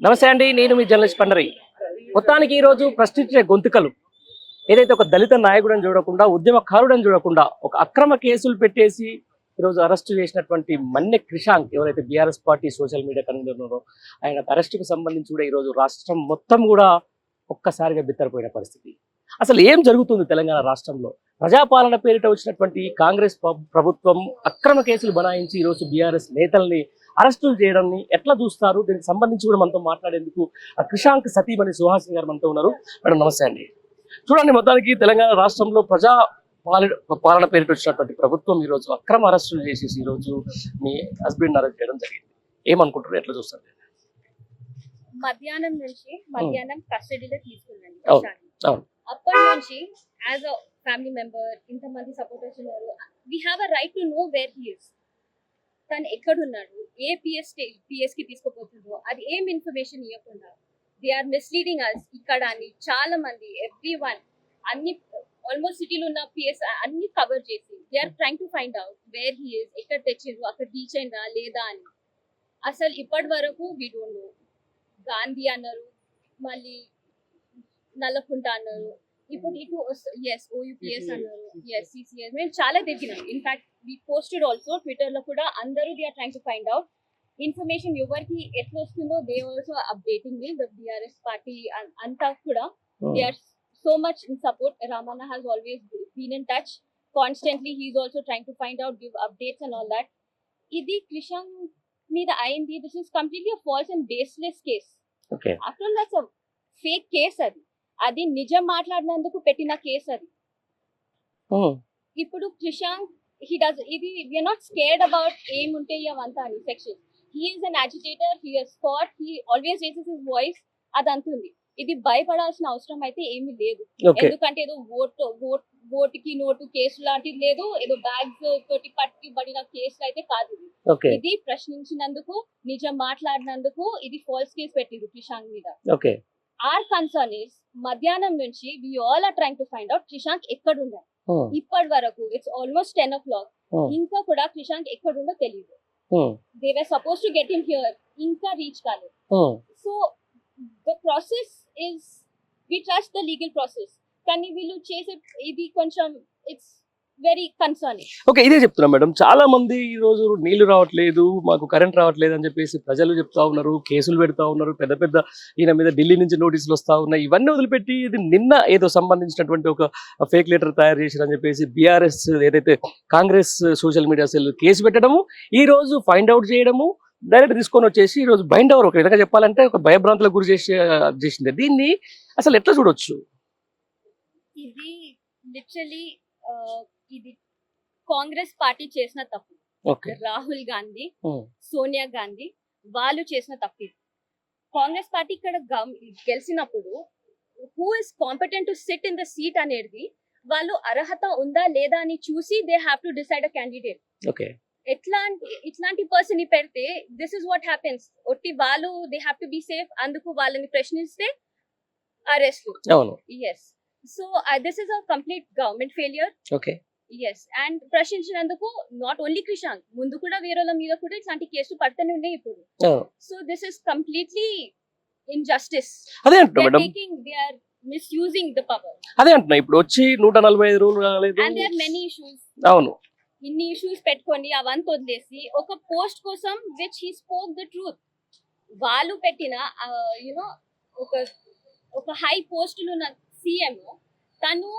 నమస్తే అండి నేను మీ జర్నలిస్ట్ పండరి. మొత్తానికి ఈరోజు ప్రశ్నించే గొంతుకలు ఏదైతే ఒక దళిత నాయకుడని చూడకుండా ఉద్యమకారుడని చూడకుండా ఒక అక్రమ కేసులు పెట్టేసి ఈరోజు అరెస్టు చేసినటువంటి మన్నె క్రిషాంక్ ఎవరైతే BRS party social media convener ఉన్నారో ఆయన అరెస్టుకు సంబంధించి కూడా ఈరోజు రాష్ట్రం మొత్తం కూడా ఒక్కసారిగా బిత్తరపోయిన పరిస్థితి. అసలు ఏం జరుగుతుంది తెలంగాణ రాష్ట్రంలో? ప్రజాపాలన పేరిట వచ్చినటువంటి కాంగ్రెస్ ప్రభుత్వం అక్రమ కేసులు బనాయించి ఈరోజు బీఆర్ఎస్ నేతల్ని అరెస్టులు చేయడాన్ని ఎట్లా చూస్తారు? దీనికి సంబంధించి కూడా మనతో మాట్లాడేందుకు ఆ క్రిషాంక్ సతీమణి సుహాసిని గారు మనతో ఉన్నారు. మేడం నమస్తే అండి. చూడండి మొత్తానికి తెలంగాణ రాష్ట్రంలో ప్రజా పాలన పాలన పేరిట వచ్చినటువంటి ప్రభుత్వం ఈరోజు అక్రమ అరెస్టులు చేసేసి ఈరోజు మీ హస్బెండ్ అరెస్ట్ చేయడం జరిగింది. ఏమనుకుంటారు ఎట్లా చూస్తారు? మధ్యాహ్నం నుంచి మధ్యాహ్నం కస్టడీలో తీసుకున్నాను. అప్పటి నుంచి యాజ్ అ ఫ్యామిలీ మెంబర్ ఇంతమంది సపోర్టర్స్ ఉన్నారు. We have a right to know where he is తను ఎక్కడున్నాడు? ఏ పిఎస్ పిఎస్కి తీసుకుపోతుందో? అది ఏం ఇన్ఫర్మేషన్ ఇవ్వకుండా? దే ఆర్ మిస్లీడింగ్ అస్ ఇక్కడ అని చాలా మంది ఎవ్రీ వన్ అన్ని ఆల్మోస్ట్ సిటీలో ఉన్న పిఎస్ అన్ని కవర్ చేసి they are trying to find out where he is ఎక్కడ తెచ్చిండ్రు అక్కడ రీచ్ అయిందా లేదా అని. అసలు ఇప్పటి వరకు వీడు గాంధీ అన్నారు మళ్ళీ నల్లకుంట అన్నారు ఇప్పుడు ఇటు ఎస్ ఓయూపీఎస్ అన్నారు ఎస్ సిసిఎస్ మేము చాలా తిరిగినాం in fact we posted also ట్విట్టర్లో కూడా అందరూ they are trying to find out information ఎవరికి ఎట్లా వస్తుందో they also updating me the BRS party అంతా కూడా they are so much in support Ramanna has always been in touch constantly. He's also trying to find out give updates and all that. ఇది క్రిషాంక్ మీద అయింది. This is completely false and baseless case after that's fake case అది. అది నిజం మాట్లాడినందుకు పెట్టిన case అది. ఇప్పుడు క్రిషాంక్ హీ డస్ ఇది వీఆర్ నాట్ స్కేర్డ్ అబౌట్ ఏముంటాయి అవంతా అని section he is an agitator he has fought he always raises his voice అది అంతుంది ఇది భయపడాల్సిన అవసరం అయితే ఏమీ లేదు. ఎందుకంటే ఏదో ఓటు ఓట్ ఓటుకి నోటు కేసు లాంటిది లేదు ఏదో బ్యాగ్స్ తోటి పట్టుకి పడిన కేసులు అయితే కాదు ఇది. ప్రశ్నించినందుకు నిజం మాట్లాడినందుకు ఇది ఫాల్స్ కేసు పెట్టిరు క్రిషాంక్ మీద. ఓకే. ఆర్ కన్సర్న్ ఇస్ మధ్యాహ్నం నుంచి we all are trying to find out Krishank ఎక్కడ ఉన్నారు ఇప్పటి వరకు it's almost ten o'clock ఇంకా కూడా క్రిషాంక్ ఎక్కడుందో తెలియదు. They were suppose to get him here ఇంకా రీచ్ కాలేదు. So the process is we trust the legal process కానీ వీళ్ళు చేసే ఇది కొంచెం ఇట్స్ వెరీ కన్సర్నింగ్ ఓకే ఇదే చెప్తున్నా మేడం. చాలా మంది ఈ రోజు నీళ్ళు రావట్లేదు మాకు కరెంట్ రావట్లేదు అని చెప్పేసి ప్రజలు చెప్తా ఉన్నారు కేసులు పెడతా ఉన్నారు పెద్ద పెద్ద ఈయన మీద ఢిల్లీ నుంచి నోటీసులు వస్తా ఉన్నాయి. ఇవన్నీ వదిలిపెట్టి ఇది నిన్న ఏదో సంబంధించినటువంటి ఒక ఫేక్ లెటర్ తయారు చేశారని చెప్పేసి బీఆర్ఎస్ ఏదైతే Congress social media cell case పెట్టడము ఈ రోజు ఫైండ్ అవుట్ చేయడము డైరెక్ట్ తీసుకొని వచ్చేసి ఈ రోజు బైండ్ అవర్ ఒక విధంగా చెప్పాలంటే ఒక భయభ్రాంతులకు గురి చేసి చేసింది. దీన్ని అసలు ఎట్లా చూడొచ్చు? ఇది లిటరలీ ఇది కాంగ్రెస్ పార్టీ చేసిన తప్పు. రాహుల్ గాంధీ. సోనియా గాంధీ వాళ్ళు చేసిన తప్పు. కాంగ్రెస్ పార్టీ ఇక్కడ గెలిచినప్పుడు who is competent to sit in the seat అనేది వాళ్ళు అర్హత ఉందా లేదా అని చూసి they have to decide a candidate okay. ఎట్లాంటి ఇట్లాంటి పర్సన్ పెడితే దిస్ ఇస్ వాట్ హ్యాపెన్స్ ఒట్టి వాళ్ళు they have to be safe అందుకు వాళ్ళని ప్రశ్నిస్తే arrest yes so this is a complete government failure okay. Yes and ప్రశ్నించినందుకు not only Krishank ముందు కూడా వేరేల మీద కూడా ఇట్లాంటి కేసులు పడుతూనే ఉన్నాయి ఇప్పుడు. So this is completely injustice అదే madam they are misusing the power అదే అంటున్నా ఇప్పుడు వచ్చి నూట నలభై ఐదు and they are many issues అవును. ఇన్ని ఇష్యూస్ పెట్టుకొని అవంతా వదిలేసి ఒక పోస్ట్ కోసం which he spoke the truth వాళ్ళు పెట్టిన యునో ఒక ఒక హై పోస్టులు ఉన్న సీఎం తను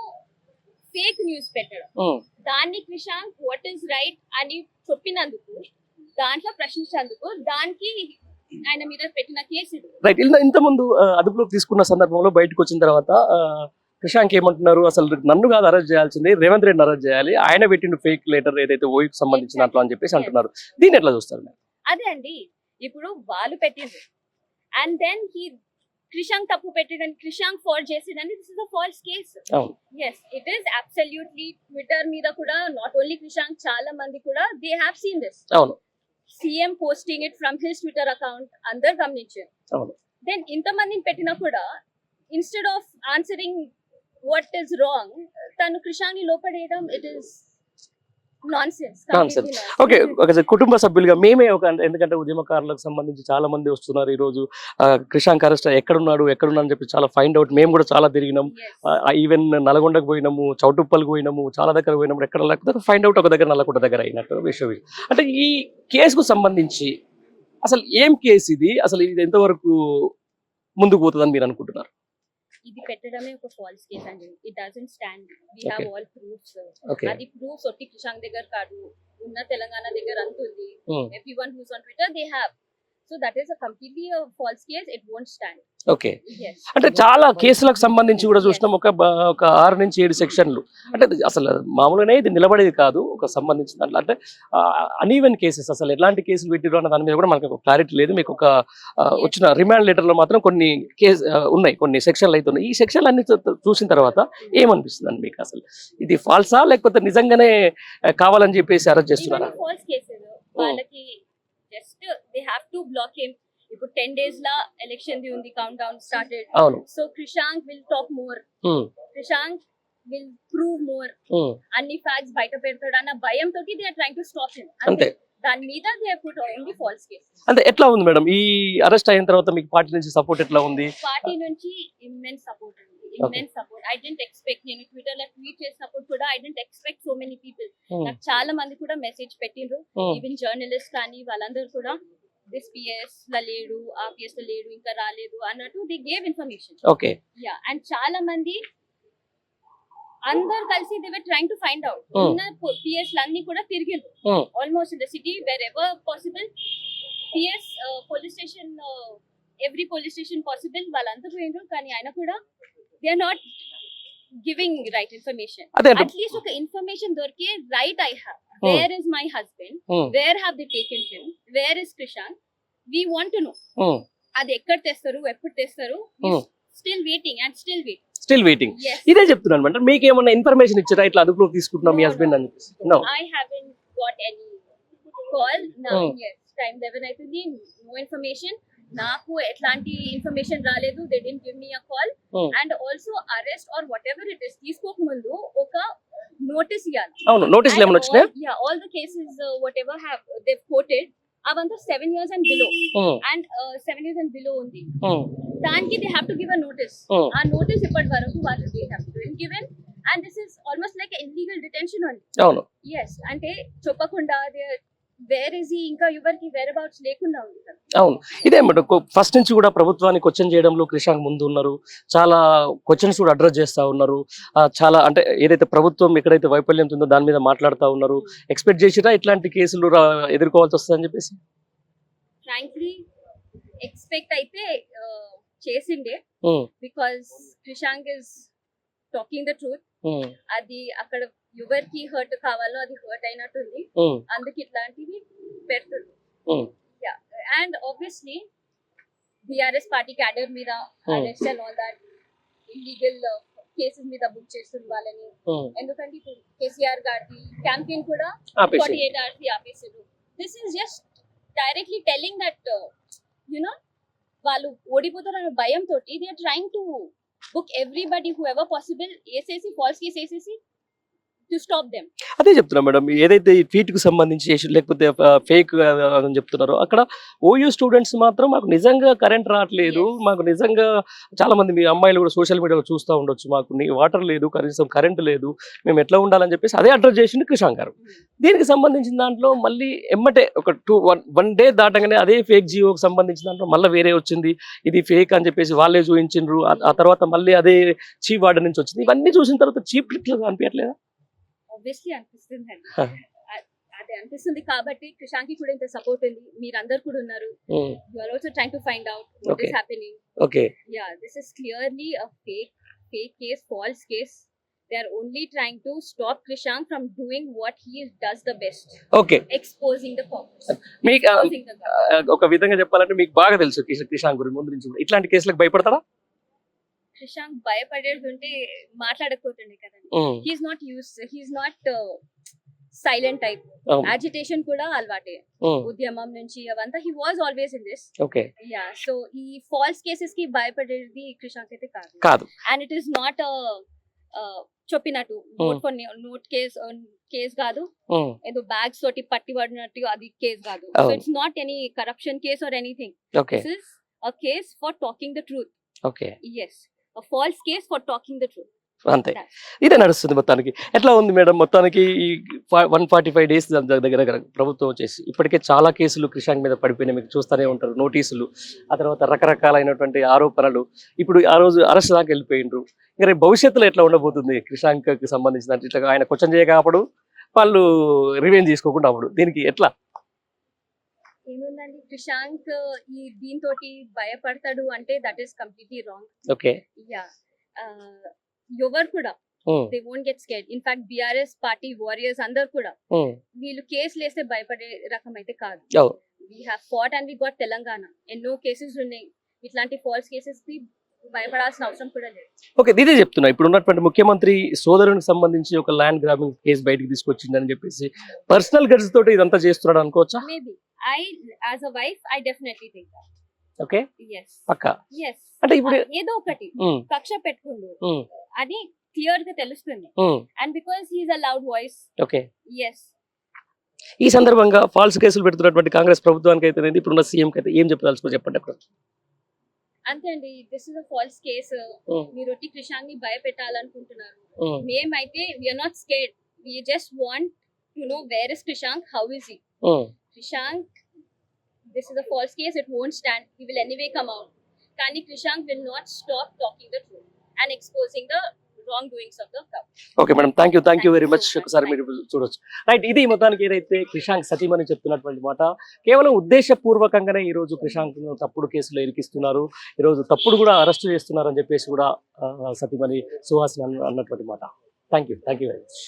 ఫేక్ న్యూస్ పెట్టడం. దాన్ని క్రిషాంక్ వాట్ ఈస్ రైట్ అని చెప్పినందుకు దాంట్లో ప్రశ్నించినందుకు దానికి ఆయన మీద పెట్టిన కేసు. రైట్ ఇంత ఇంత ముందు అదుపులోకి తీసుకున్న సందర్భంలో బయటకు వచ్చిన తర్వాత క్రిషాంక్ ఏమంటున్నారు అసలు నన్ను కాదు అరెస్ట్ చేయాల్సింది రేవంత్ రెడ్డిని అరెస్ట్ చేయాలి ఆయన పెట్టిన ఫేక్ లెటర్ ఏదైతే ఓయికి సంబంధించిన దాంట్లో అని చెప్పేసి అంటున్నారు దీన్ని ఎట్లా చూస్తారు? అదే అండి ఇప్పుడు వాళ్ళు పెట్టిండ్రు అండ్ దెన్ హీ క్రిషాంక్ తప్పు పెట్టిండని Krishank false చేసిండని this is a false case yes it is absolutely Twitter మీద కూడా నాట్ ఓన్లీ క్రిషాంక్ చాలా మంది కూడా they have seen this CM posting it from his Twitter account అందరు గమనించారు దెన్ ఇంతమందిని పెట్టినా కూడా instead of answering what is wrong తను క్రిషాంగ్ని లోపడేయడం ఇట్ ఈస్. ఓకే కుటుంబ సభ్యులుగా మేమే ఒక ఎందుకంటే ఉద్యమకారులకు సంబంధించి చాలా మంది వస్తున్నారు ఈ రోజు క్రిషాంక్ అరెస్ట్ ఎక్కడున్నాడు ఎక్కడున్నాడు అని చెప్పి చాలా ఫైండ్ అవుట్. మేము కూడా చాలా తిరిగినాం. ఈవెన్ నల్గొండకు పోయినాము చౌటుప్పల్కి పోయినాము చాలా దగ్గర పోయినాము ఎక్కడ లేకపోతే ఫైండ్ అవుట్ ఒక దగ్గర నల్లకుంట దగ్గర అయినట్టు విషయం. అంటే ఈ కేసుకు సంబంధించి అసలు ఏం కేసు ఇది? అసలు ఇది ఎంతవరకు ముందుకు పోతుందని మీరు అనుకుంటున్నారు? ఇది పెట్టడమే ఒక ఫాల్స్ కేస్ అండి it doesn't stand we. Have all proofs అది ప్రూఫ్స్ ఒట్టి కిషాంగ్ దగ్గర కాదు. ఉన్న తెలంగాణ దగ్గర అంతుంది. Hmm. Every one who's on Twitter they have so that is completely false case it won't stand okay అంటే చాలా కేసులకు సంబంధించి కూడా చూసినాం. ఒక ఒక ఆరు నుంచి ఏడు సెక్షన్లు. అంటే ఇది అసలు మామూలుగానే ఇది నిలబడేది కాదు. ఒక సంబంధించిన దాంట్లో. అంటే అన్ఈవెన్ కేసెస్ అసలు ఎలాంటి కేసులు పెట్టిరు అన్న దాని మీద కూడా మనకు క్లారిటీ లేదు. మీకు ఒక వచ్చిన రిమాండ్ లెటర్లో మాత్రం కొన్ని కేసు ఉన్నాయి. కొన్ని సెక్షన్లు అయితే ఉన్నాయి. ఈ సెక్షన్లు అన్ని చూసిన తర్వాత ఏమనిపిస్తుంది అండి మీకు అసలు? ఇది ఫాల్సా లేకపోతే నిజంగానే కావాలని చెప్పేసి అరెస్ట్ చేస్తున్నారా ఫాల్స్ కేసెస్ వాళ్ళకి just they have to block him ఇప్పుడు టెన్ డేస్ లా ఎలక్షన్ ది ఉంది countdown started so Krishank will talk more Krishank will prove more అన్ని ఫ్యాక్ట్స్ బయట పెడతాడు అన్న భయం తోటి they are trying to stop him అంతే. దాని మీద they put only false case అంటే ఎట్లా ఉంది మేడం? ఈ అరెస్ట్ అయిన తర్వాత మీకు పార్టీ నుంచి సపోర్ట్ ఎట్లా ఉంది? పార్టీ నుంచి ఇమ్మెన్స్ సపోర్ట్ ఉంది. Immense support I didn't expect నేను ట్విట్టర్లో ట్వీట్ చేసిన సపోర్ట్ కూడా I didn't expect so many people నాకు చాలా మంది కూడా మెసేజ్ పెట్టిండ్రు. ఈవెన్ జర్నలిస్ట్ కానీ వాళ్ళందరూ కూడా దిస్ పిఎస్లో లేడు ఆ పిఎస్లో లేడు ఇంకా రాలేదు అన్నట్టు they gave information okay yeah and చాలా మంది అందరు కలిసి they were trying to find out. ఉన్న పిఎస్ అన్ని కూడా తిరిగిండ్రు. Almost in the city wherever possible PS police station every police station possible వాళ్ళంతా పోయిండ్రు. కానీ ఆయన కూడా they are not giving right information at least ఒక ఇన్ఫర్మేషన్ దొరికే right I Hmm. Where is my husband where have they taken him where is Krishank we want to know అది ఎక్కడ తెస్తారు? ఎప్పుడు తెస్తారు. Still waiting and still wait still waiting ఇదే చెప్తున్నాను అంటే మీకు ఏమన్నా ఇన్ఫర్మేషన్ ఇచ్చారా? ఇట్లా అదుపులోకి తీసుకుంటున్నాం మీ హస్బెండ్. అని చెప్పేసి. I haven't got any call నా టైం లెవెన్ అవుతుంది నో ఇన్ఫర్మేషన్ నాకు ఎట్లాంటి ఇన్ఫర్మేషన్ రాలేదు. They didn't give me a call. And also arrest or whatever it is తీసుకోక ముందు ఒక నోటీస్ ఇవ్వాలి అవును నోటీసులు ఏమైనా వచ్చినాయి? Yeah all the cases whatever have they quoted అవంతా seven years and below and seven years and below ఉంది. దానికి they have to give a notice ఆ నోటీస్ ఇప్పటి వరకు వాళ్ళు they have given and this is almost like illegal detention only yes అంటే చెప్పకుండా అవును. ఇదే ఫస్ట్ నుంచి కూడా ప్రభుత్వాన్ని క్వశ్చన్ చేయడంలో క్రిషాంక్ ముందు ఉన్నారు. చాలా క్వశ్చన్స్ కూడా అడ్రస్ చేస్తా ఉన్నారు. చాలా అంటే ఏదైతే ప్రభుత్వం ఎక్కడైతే వైఫల్యం ఉందో దాని మీద మాట్లాడుతా ఉన్నారు. ఎక్స్పెక్ట్ చేసిరా ఇట్లాంటి కేసులు ఎదుర్కోవాల్సి వస్తుందని చెప్పేసి? ఫ్రాంక్లీ ఎక్స్పెక్ట్ అయితే చేసిండే. ఉమ్, because Krishank is talking the truth అది అక్కడ ఎవరికి హర్ట్ కావాలో అది హర్ట్ అయినట్టుంది. అందుకు ఇట్లాంటివి పెడుతుంది and obviously BRS party cadre మీద ఆల్ దాట్ ఇల్లీగల్ కేసెస్ మీద బుక్ చేస్తుంది వాళ్ళని. ఎందుకంటే ఇప్పుడు కేసీఆర్ గారి క్యాంపెయిన్ కూడా forty eight hours ఆపేసారు this is just directly telling that you know వాళ్ళు ఓడిపోతారన్న భయంతో they are trying to book everybody whoever possible వేసేసి ఫాల్స్ కేస్ వేసేసి టు స్టాప్ దెమ్ అదే చెప్తున్నా మేడం ఏదైతే ఈ ట్వీట్కు సంబంధించి చేసి- లేకపోతే ఫేక్ అని చెప్తున్నారో అక్కడ ఓయూ స్టూడెంట్స్ మాత్రం మాకు నిజంగా కరెంట్ రావట్లేదు. మాకు నిజంగా చాలా మంది మీ అమ్మాయిలు కూడా సోషల్ మీడియాలో చూస్తూ ఉండొచ్చు. మాకు వాటర్ లేదు కనీసం కరెంట్ లేదు మేము ఎట్లా ఉండాలని చెప్పేసి అదే అడ్రస్ చేసిండు క్రిషాంక్ గారు. దీనికి సంబంధించిన దాంట్లో మళ్ళీ ఎమ్మటే ఒక టూ వన్ వన్ డే దాటగానే అదే ఫేక్ జియోకి సంబంధించిన దాంట్లో మళ్ళీ వేరే వచ్చింది. ఇది ఫేక్ అని చెప్పేసి వాళ్ళే చూపించిండ్రు. ఆ- తర్వాత మళ్ళీ అదే చీప్ వార్డర్ నుంచి వచ్చింది. ఇవన్నీ చూసిన తర్వాత చీప్ లిట్లు అనిపించట్లేదా ఆబ్వియస్లీ అనిపిస్తుంది అండి. అదే అనిపిస్తుంది కాబట్టి క్రిషాంకి కూడా ఇంత సపోర్ట్ ఉంది మీరందరు కూడా ఉన్నారు you are also trying to find out what Okay. Is happening okay yeah this is clearly a fake fake case false case they are only trying to stop krishank from doing what he does the best okay exposing the cops మీకు ఒక విధంగా చెప్పాలంటే మీకు బాగా తెలుసు కిష- కిషాంక్ గురించి ముందు నుంచి. ఇట్లాంటి కేసులకు భయపడతారా krishank భయపడేది ఉంటే మాట్లాడకపోతుండే కదండి ఉమ్, he is not use he is not silent type. Agitation కూడా అలవాటే. ఉద్యమం నుంచి అవంతా he was always in this okay. Yeah so ఈ ఫాల్స్ కేసెస్కి భయపడేది క్రిషాంక్ అయితే కాదు. కాదు. And it is not a uh, చెప్పినట్టు. Note for note case case కాదు. ఏదో బ్యాగ్స్ తోటి పట్టి పడినట్టు అది కేస్ కాదు. So. It's not any corruption case or anything this is a case for talking the truth okay. Yes false case for talking the truth అంతే. ఇదే నడుస్తుంది మొత్తానికి. ఎట్లా ఉంది మేడం? మొత్తానికి ఈ వన్ ఫార్టీ ఫైవ్ డేస్ దగ్గర దగ్గర ప్రభుత్వం వచ్చేసి ఇప్పటికే చాలా కేసులు కృషాంక్ మీద పడిపోయినాయి. మీకు చూస్తూనే ఉంటారు నోటీసులు. ఆ తర్వాత రకరకాలైనటువంటి ఆరోపణలు. ఇప్పుడు ఆ రోజు అరెస్ట్ దాకా వెళ్ళిపోయిండ్రు. ఇంకా భవిష్యత్తులో ఎట్లా ఉండబోతుంది కృషాంక్కి సంబంధించిన ఇట్లా ఆయన క్వశ్చన్ చేయక అప్పుడు వాళ్ళు రివెంజ్ తీసుకోకుండా అప్పుడు దీనికి ఎట్లా? ఏముందండి? క్రిషాంక్ ఈ దీంతో భయపడతాడు అంటే that is completely wrong okay yeah ఎవరు కూడా they won't get scared in fact BRS party warriors అందరు కూడా వీళ్ళు కేసులు వేస్తే భయపడే రకం అయితే కాదు. We have fought and we got Telangana ఎన్నో కేసెస్ ఉన్నాయి. ఇట్లాంటి ఫాల్స్ కేసెస్కి భయపడాల్సిన అవసరం కూడా లేదు. ఓకే ఇదే చెప్తున్నా. ఇప్పుడు ఉన్నటువంటి ముఖ్యమంత్రి సోదరునికి సంబంధించి ఒక ల్యాండ్ గ్రాబింగ్ కేసు బయటికి తీసుకొచ్చిందని చెప్పేసి పర్సనల్ గడ్స్ తోటి ఇదంతా చేస్తున్నాడు అనుకోవచ్చా? Maybe I as a wife I definitely think okay yes పక్క? ఎస్ అంటే ఇప్పుడు ఏదో ఒకటి. కక్ష పెట్టుకుండు. అని క్లియర్గా తెలుస్తుంది. And because he's a loud voice okay. Yes ఈ సందర్భంగా ఫాల్స్ కేసులు పెడుతున్నటువంటి కాంగ్రెస్ ప్రభుత్వానికి అయితే ఇప్పుడున్న సీఎం అయితే ఏం చెప్పదలుచుకో చెప్పండి అప్పుడు. అంతే అండి. This is a false case. మీరు ఒట్టి క్రిషాంగ్ని భయపెట్టాలనుకుంటున్నారు మేమైతే we're not scared we just want to know where is Krishank how is he false case it won't stand he will anyway come out కానీ Krishank will not stop talking the truth and exposing the wrong doings of the okay madam thank you thank you very much. ఒకసారి మీరు చూడొచ్చు. Right ఇది మొత్తానికి ఏదైతే క్రిషాంక్ సతీమణి చెప్తున్నటువంటి మాట కేవలం ఉద్దేశపూర్వకంగానే ఈ రోజు క్రిషాంక్ తప్పుడు కేసులో ఇరికిస్తున్నారు. ఈ రోజు తప్పుడు కూడా అరెస్ట్ చేస్తున్నారు అని చెప్పేసి కూడా సతీమణి సుహాసిని అన్న- అన్నటువంటి మాట. Thank you thank you very much